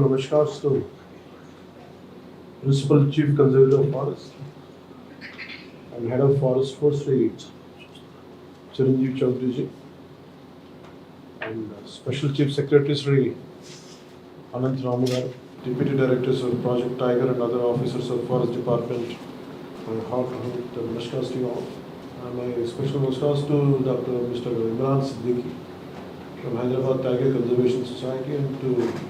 नमस्कार so principal chief conservator of forest and head of forest for state Chiranjeev Chaudhary ji and special chief secretary Shri Anant Ram deputy directors of project tiger and other officers of forest department and how to नमस्कार to all and my special नमस्कार to doctor mister Imran Siddiqui from Hyderabad Tiger Conservation Society and to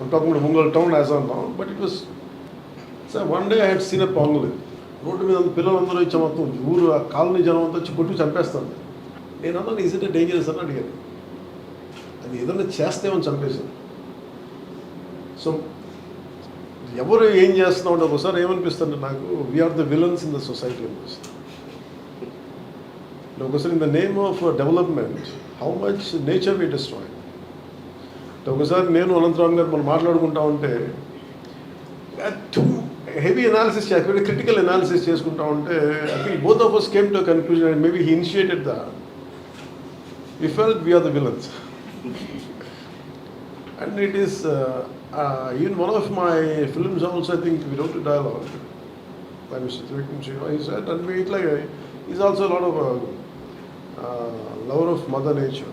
I'm talking about Ungol town as of now, but it was. So one day I had seen a road మీద పిల్లలందరూ ఇచ్చే మొత్తం ఊరు ఆ colony జనం అంతా వచ్చి కొట్టి చంపేస్తాను నేను అన్నాను ఈజ్ ఇట్ డేంజరస్ అని అడిగాను అది ఏదైనా చేస్తేమని చంపేశాను సో ఎవరు ఏం చేస్తున్నాం అంటే ఒకసారి ఏమనిపిస్తుంది నాకు we are the villains in the society అనిపిస్తుంది. ఒకసారి in the name of development how much nature we destroyed ఒకసారి నేను అనంతరామ్ గారు మనం మాట్లాడుకుంటా ఉంటే హెవీ అనాలిసిస్ చేసుకుంటే క్రిటికల్ అనాలిసిస్ చేసుకుంటా ఉంటే I think both of us came to conclusion and maybe he initiated the we felt we are the villains and it is even one of my films also I think we wrote dialogue by Mr. Trivikram Shiva. He said, and we like, he's also a lot of a uh, lover of mother nature.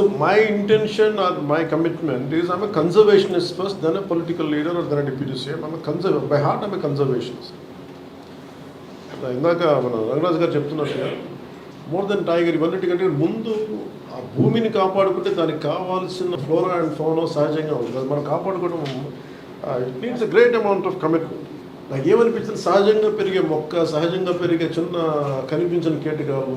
so my intention or my commitment is I'm conservationist first then a political leader or then deputy CM I'm conserve by heart I'm conservationist ఇందాక మన రంగరాజు గారు చెప్తున్నట్టుగా more than tiger ఇవన్నిటికంటే ముందు ఆ భూమిని కాపాడుకుంటే దానికి కావాల్సిన flora and ఫోనో సహజంగా ఉంది అది మనం కాపాడుకోవడం it needs a great amount of commitment నాకు ఏమనిపించింది? సహజంగా పెరిగే మొక్క సహజంగా పెరిగే చిన్న కనిపించిన కేటకాలు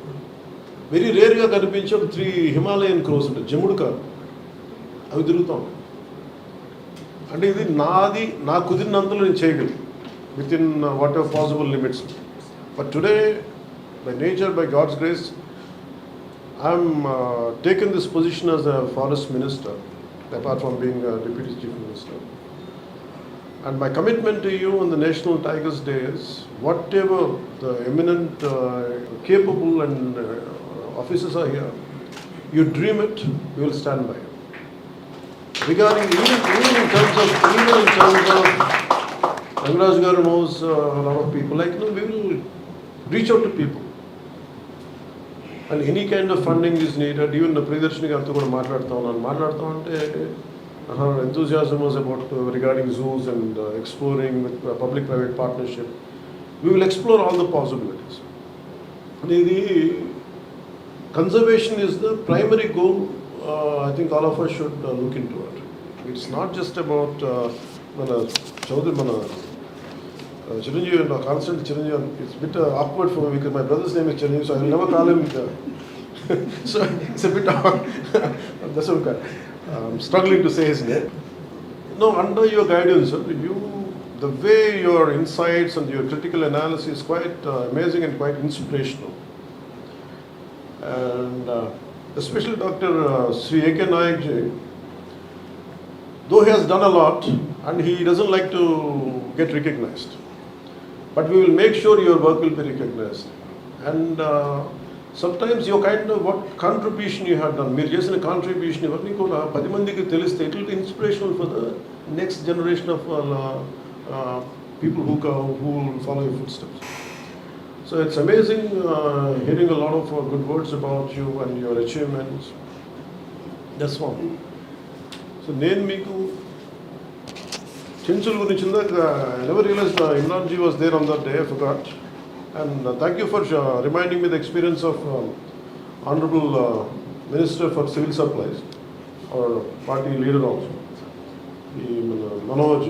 వెరీ రేర్గా కనిపించే ఒక త్రీ హిమాలయన్ క్రోస్ ఉంటాయి జముడు కాదు. అవి తిరుగుతూ. ఉంటాయి అంటే ఇది నాది నా కుదిరినంతలో నేను చేయగలను. Within whatever possible limits but today by nature by God's grace I'm taken this position as a forest minister apart from being deputy chief minister And my commitment to you on the National Tigers Day is whatever the eminent, uh, capable, and uh, officers are here you dream it you will stand by regarding Rangaraj garu knows people like no we will reach out to people and any kind of funding is needed even Priyadarshini గారితో కూడా మాట్లాడుతా ఉన్నాను మాట్లాడతా అంటే enthusiasm was about regarding zoos and exploring with public private partnership we will explore all the possibilities అనేది conservation is the primary goal. Uh, I think all of us should uh, look into it. It's not just about uh, మన చౌదరి మన uh, Chiranjeevi, no, constant Chiranjeevi. It's a bit uh, awkward for me because my brother's name is Chiranjeevi, so I will never call him. Uh, so it's a bit awkward. That's okay. I'm struggling to say his name. No, under your guidance, sir, you, the way your insights and your critical analysis is quite uh, amazing and quite inspirational. And uh, especially Dr. Uh, Sri A.K. Nayak ji, though he has done a lot and he doesn't like to get recognized, but we will make sure your work will be recognized. And uh, sometimes your kind of what contribution you have done, మీరు చేసిన contribution ఇవన్నీ కూడా పది మందికి తెలిస్తే it will be inspirational for the next generation of people who who follow you footsteps So it's amazing uh, hearing a lot of uh, good words about you and your achievements. That's one. So నేను మీకు చెంచుల గురించి ఇందాక never realise Imran ji was there on that day forgot and thank you for reminding me the experience of honourable minister for civil supplies or party leader also ఈ మన Manoj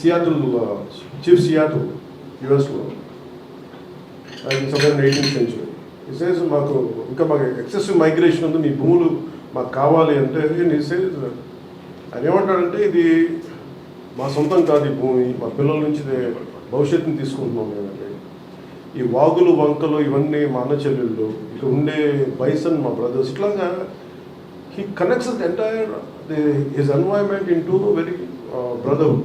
Seattle chief Seattle యుఎస్లో సదర్ eighteenth century says మాకు ఇంకా మాకు excessive migration ఉంది. మీ భూములు మాకు కావాలి అంటే సేస్ ఆయన ఏమంటాడంటే ఇది మా సొంతం కాదు ఈ భూమి. మా పిల్లల నుంచి భవిష్యత్తుని తీసుకుంటున్నాం మేమంటే ఈ వాగులు వంకలు ఇవన్నీ మా అన్న చెల్లెళ్ళు ఇక్కడ ఉండే బైసన్ మా బ్రదర్స్ ఇట్లాగా he connects entire his environment into very brotherhood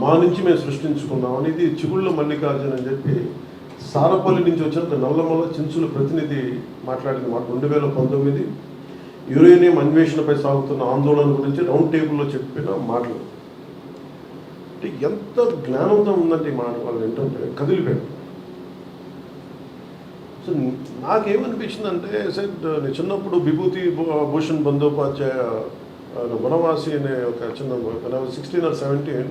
మా నుంచి మేము సృష్టించుకున్నాం అనేది చిగుళ్ళ మల్లికార్జున అని చెప్పి సారపల్లి నుంచి వచ్చిన నల్లమల్ల చించుల ప్రతినిధి మాట్లాడింది మాట రెండు వేల పంతొమ్మిది. యురేనియం అన్వేషణపై సాగుతున్న ఆందోళన గురించి రౌండ్ టేబుల్లో చెప్పిన మాటలు. అంటే ఎంత జ్ఞానంతో ఉందంటే ఈ మాట వాళ్ళు ఏంటంటే కదిలిపోయాడు సో నాకేమనిపించిందంటే సెట్ నేను చిన్నప్పుడు విభూతి భూషణ్ బందోపాధ్యాయ వనవాసి అనే ఒక చిన్న sixteen or seventeen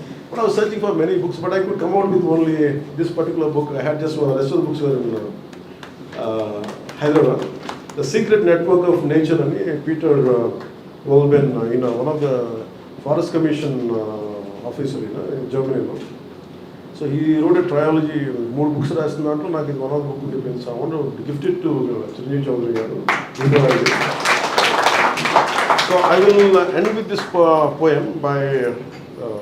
But I was searching for many books but I could come out with only this particular book I had just rest of books Hyderabad the secret network of nature అని Peter Wohlleben ఈయన one of the forest commission officer ఈయన జర్మనీలో so ఈ road trilogy మూడు books రాసిన దాంట్లో నాకు ఇది వన్ ఆఫ్ బుక్ చెప్పింది so amount gifted to Chiranjeevi Chaudhary garu. So I will end with this poem by uh,